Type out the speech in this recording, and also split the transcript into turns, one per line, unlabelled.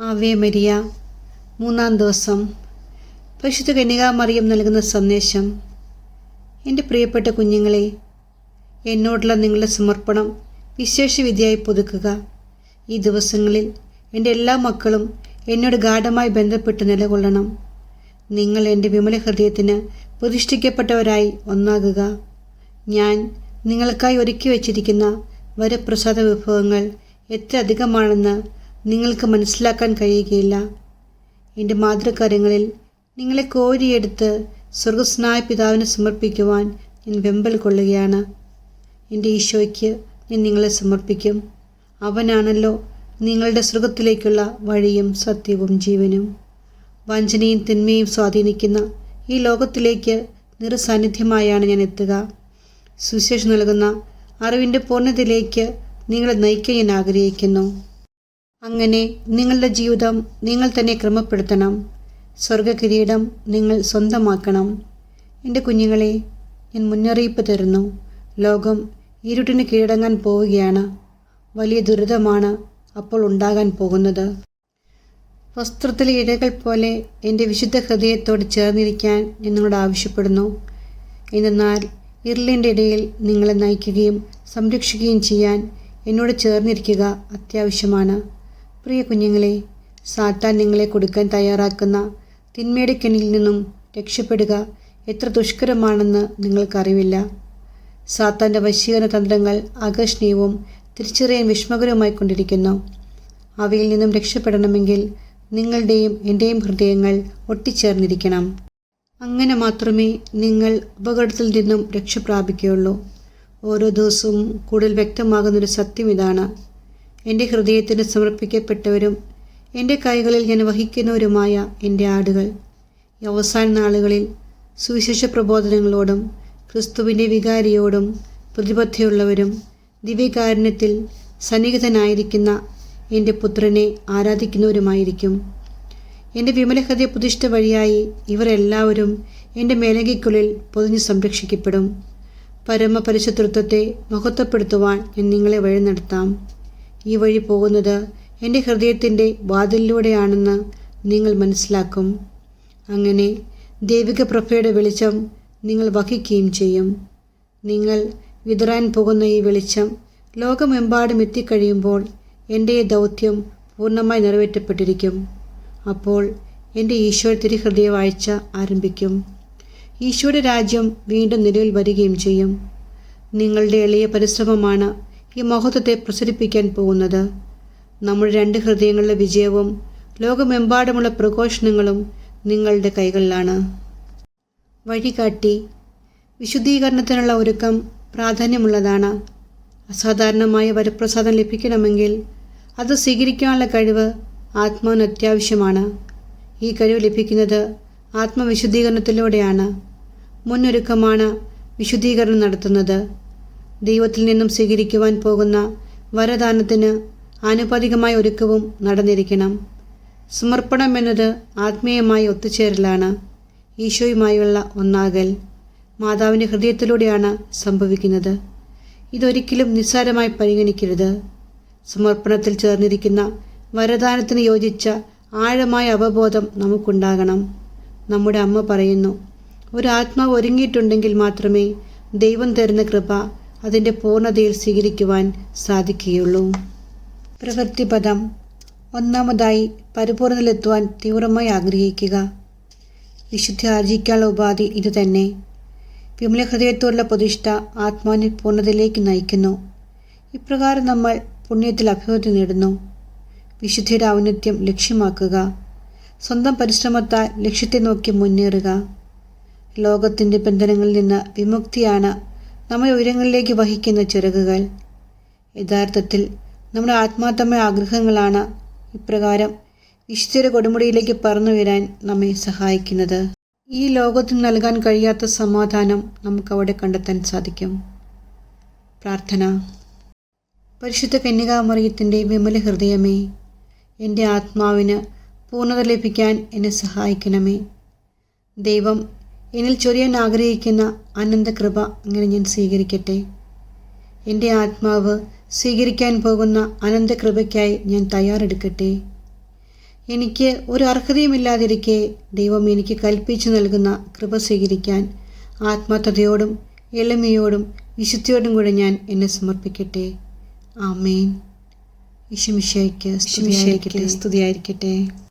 Ave Maria. മൂന്നാം ദിവസം. പരിശുദ്ധ കന്യകാമറിയം നൽകുന്ന സന്ദേശം. എന്റെ പ്രിയപ്പെട്ട കുഞ്ഞുങ്ങളെ എന്നോടുള്ള നിങ്ങളുടെ സമർപ്പണം വിശേഷവിധിയായി പുതുക്കുക. ഈ ദിവസങ്ങളിൽ എന്റെ എല്ലാ മക്കളും എന്നോട് ഗാഠമായി ബന്ധപ്പെട്ട് നിലകൊള്ളണം. നിങ്ങൾ എന്റെ വിമല ഹൃദയത്തിന് പ്രതിഷ്ഠിക്കപ്പെട്ടവരായി ഒന്നാകുക. ഞാൻ നിങ്ങൾക്കായി ഒരുക്കി വച്ചിരിക്കുന്ന വരപ്രസാദ വിഭവങ്ങൾ എത്ര അധികമാണെന്ന് നിങ്ങൾക്ക് മനസ്സിലാക്കാൻ കഴിയുകയില്ല. എന്റെ മാതൃകാര്യങ്ങളിൽ നിങ്ങളെ കോരിയെടുത്ത് സ്വർഗസ്നായ പിതാവിനെ സമർപ്പിക്കുവാൻ ഞാൻ വെമ്പൽ കൊള്ളുകയാണ്. എന്റെ ഈശോയ്ക്ക് ഞാൻ നിങ്ങളെ സമർപ്പിക്കും. അവനാണല്ലോ നിങ്ങളുടെ സ്വർഗത്തിലേക്കുള്ള വഴിയും സത്യവും ജീവനും. വഞ്ചനയും തിന്മയും സ്വാധീനിക്കുന്ന ഈ ലോകത്തിലേക്ക് നിറസാന്നിധ്യമായാണ് ഞാൻ എത്തുക. സുശേഷം നൽകുന്ന അറിവിന്റെ പൂർണതയിലേക്ക് നിങ്ങളെ നയിക്കാൻ ഞാൻ ആഗ്രഹിക്കുന്നു. അങ്ങനെ നിങ്ങളുടെ ജീവിതം നിങ്ങൾ തന്നെ ക്രമപ്പെടുത്തണം. സ്വർഗകിരീടം നിങ്ങൾ സ്വന്തമാക്കണം. എന്റെ കുഞ്ഞുങ്ങളെ ഞാൻ മുന്നറിയിപ്പ് തരുന്നു. ലോകം ഇരുട്ടിന് കീഴടങ്ങാൻ പോവുകയാണ്. വലിയ ദുരിതമാണ് അപ്പോൾ ഉണ്ടാകാൻ പോകുന്നത്. വസ്ത്രത്തിലെ ഇഴകൾ പോലെ എന്റെ വിശുദ്ധ ഹൃദയത്തോട് ചേർന്നിരിക്കാൻ ഞാൻ നിങ്ങളോട് ആവശ്യപ്പെടുന്നു. എന്നാൽ ഇരുളിന്റെ ഇടയിൽ നിങ്ങളെ നയിക്കുകയും സംരക്ഷിക്കുകയും ചെയ്യാൻ എന്നോട് ചേർന്നിരിക്കുക അത്യാവശ്യമാണ്. പ്രിയ കുഞ്ഞുങ്ങളെ സാത്താൻ നിങ്ങളെ കൊടുക്കാൻ തയ്യാറാക്കുന്ന തിന്മയുടെ കെണിയിൽ നിന്നും രക്ഷപ്പെടുക എത്ര ദുഷ്കരമാണെന്ന് നിങ്ങൾക്കറിവില്ല. സാത്താന്റെ വശീകരണ തന്ത്രങ്ങൾ ആകർഷണീയവും തിരിച്ചറിയാൻ വിഷ്മകരവുമായി കൊണ്ടിരിക്കുന്നു. അവയിൽ നിന്നും രക്ഷപ്പെടണമെങ്കിൽ നിങ്ങളുടെയും എന്റെയും ഹൃദയങ്ങൾ ഒട്ടിച്ചേർന്നിരിക്കണം. അങ്ങനെ മാത്രമേ നിങ്ങൾ അപകടത്തിൽ നിന്നും രക്ഷ പ്രാപിക്കുകയുള്ളൂ ഓരോ ദിവസവും കൂടുതൽ വ്യക്തമാകുന്നൊരു സത്യം ഇതാണ്. എന്റെ ഹൃദയത്തിന് സമർപ്പിക്കപ്പെട്ടവരും എന്റെ കൈകളിൽ ഞാൻ വഹിക്കുന്നവരുമായ എന്റെ ആടുകൾ. ഈ അവസാന നാളുകളിൽ സുവിശേഷ പ്രബോധനങ്ങളോടും ക്രിസ്തുവിന്റെ വികാരിയോടും പ്രതിബദ്ധയുള്ളവരും ദിവ്യകാരുണ്യത്തിൽ സന്നിഹിതനായിരിക്കുന്ന എന്റെ പുത്രനെ ആരാധിക്കുന്നവരുമായിരിക്കും. എന്റെ വിമലഹൃദയ പ്രതിഷ്ഠ വഴിയായി ഇവരെല്ലാവരും എന്റെ മേലകയ്ക്കുള്ളിൽ പൊതിഞ്ഞ് സംരക്ഷിക്കപ്പെടും. പരമപരിശുദ്ധത്വത്തെ മഹത്വപ്പെടുത്തുവാൻ ഞാൻ നിങ്ങളെ വഴി നടത്താം. ഈ വഴി പോകുന്നത് എന്റെ ഹൃദയത്തിന്റെ വാതിലിലൂടെയാണെന്ന് നിങ്ങൾ മനസ്സിലാക്കും. അങ്ങനെ ദൈവിക പ്രഭയുടെ വെളിച്ചം നിങ്ങൾ വഹിക്കുകയും ചെയ്യും. നിങ്ങൾ വിതറാൻ പോകുന്ന ഈ വെളിച്ചം ലോകമെമ്പാടും എത്തിക്കഴിയുമ്പോൾ എന്റെ ദൗത്യം പൂർണമായി നിറവേറ്റപ്പെട്ടിരിക്കും. അപ്പോൾ എന്റെ ഈശോ തിരുഹൃദയ വാഴ്ച ആരംഭിക്കും. ഈശോയുടെ രാജ്യം വീണ്ടും നിലവിൽ വരികയും ചെയ്യും. നിങ്ങളുടെ എളിയ പരിശ്രമമാണ് ഈ മഹത്വത്തെ പ്രസരിപ്പിക്കാൻ പോകുന്നത്. നമ്മുടെ രണ്ട് ഹൃദയങ്ങളുടെ വിജയവും ലോകമെമ്പാടുമുള്ള പ്രഘോഷണങ്ങളും നിങ്ങളുടെ കൈകളിലാണ്. വഴികാട്ടി. വിശുദ്ധീകരണത്തിനുള്ള ഒരുക്കം പ്രാധാന്യമുള്ളതാണ്. അസാധാരണമായ വരപ്രസാദം ലഭിക്കണമെങ്കിൽ അത് സ്വീകരിക്കാനുള്ള കഴിവ് ആത്മാവിന് അത്യാവശ്യമാണ്. ഈ കഴിവ് ലഭിക്കുന്നത് ആത്മവിശുദ്ധീകരണത്തിലൂടെയാണ്. മുന്നൊരുക്കമാണ് വിശുദ്ധീകരണം നടത്തുന്നത്. ദൈവത്തിൽ നിന്നും സ്വീകരിക്കുവാൻ പോകുന്ന വരദാനത്തിന് ആനുപാതികമായ ഒരുക്കവും നടന്നിരിക്കണം. സമർപ്പണം എന്നത് ആത്മീയമായ ഒത്തുചേരലാണ്. ഈശോയുമായുള്ള ഒന്നാകൽ മാതാവിന്റെ ഹൃദയത്തിലൂടെയാണ് സംഭവിക്കുന്നത്. ഇതൊരിക്കലും നിസ്സാരമായി പരിഗണിക്കരുത്. സമർപ്പണത്തിൽ ചേർന്നിരിക്കുന്ന വരദാനത്തിന് യോജിച്ച ആഴമായ അവബോധം നമുക്കുണ്ടാകണം. നമ്മുടെ അമ്മ പറയുന്നു ഒരു ആത്മാവ് ഒരുങ്ങിയിട്ടുണ്ടെങ്കിൽ മാത്രമേ ദൈവം തരുന്ന കൃപ അതിന്റെ പൂർണതയിൽ സ്വീകരിക്കുവാൻ സാധിക്കുകയുള്ളൂ. പ്രവൃത്തിപദം. ഒന്നാമതായി പരിപൂർണതയിലെത്തുവാൻ തീവ്രമായി ആഗ്രഹിക്കുക. വിശുദ്ധി ആർജിക്കാനുള്ള ഉപാധി ഇതുതന്നെ വിമല ഹൃദയത്തോടുള്ള പ്രതിഷ്ഠ ആത്മാവിനെ പൂർണതയിലേക്ക് നയിക്കുന്നു. ഇപ്രകാരം നമ്മൾ പുണ്യത്തിൽ അഭിവൃദ്ധി നേടുന്നു. വിശുദ്ധിയുടെ ഔന്നത്യം ലക്ഷ്യമാക്കുക. സ്വന്തം പരിശ്രമത്താൽ ലക്ഷ്യത്തെ നോക്കി മുന്നേറുക. ലോകത്തിന്റെ ബന്ധനങ്ങളിൽ നിന്ന് വിമുക്തിയാണ് നമ്മെ ഉയരങ്ങളിലേക്ക് വഹിക്കുന്ന ചിറകുകൾ. യഥാർത്ഥത്തിൽ നമ്മുടെ ആത്മാർത്ഥമായ ആഗ്രഹങ്ങളാണ് ഇപ്രകാരം വിശുദ്ധയുടെ കൊടുമുടിയിലേക്ക് പറന്നുയരാൻ നമ്മെ സഹായിക്കുന്നത്. ഈ ലോകത്തിന് നൽകാൻ കഴിയാത്ത സമാധാനം നമുക്ക് അവിടെ കണ്ടെത്താൻ സാധിക്കും. പ്രാർത്ഥന. പരിശുദ്ധ കന്യകാമറിയത്തിന്റെ വിമല ഹൃദയമേ എന്റെ ആത്മാവിന് പൂർണത ലഭിക്കാൻ എന്നെ സഹായിക്കണമേ. ദൈവം എന്നിൽ ചൊരിയാൻ ആഗ്രഹിക്കുന്ന അനന്തകൃപ അങ്ങനെ ഞാൻ സ്വീകരിക്കട്ടെ. എന്റെ ആത്മാവ് സ്വീകരിക്കാൻ പോകുന്ന അനന്തകൃപയ്ക്കായി ഞാൻ തയ്യാറെടുക്കട്ടെ. എനിക്ക് ഒരു അർഹതയുമില്ലാതിരിക്കെ ദൈവം എനിക്ക് കൽപ്പിച്ചു നൽകുന്ന കൃപ സ്വീകരിക്കാൻ ആത്മാർത്ഥതയോടും എളിമയോടും വിശുദ്ധിയോടും കൂടെ ഞാൻ എന്നെ സമർപ്പിക്കട്ടെ. ആമേൻ. വിഷമിഷയ്ക്ക് സ്തുതിയായിരിക്കട്ടെ. സ്തുതിയായിരിക്കട്ടെ.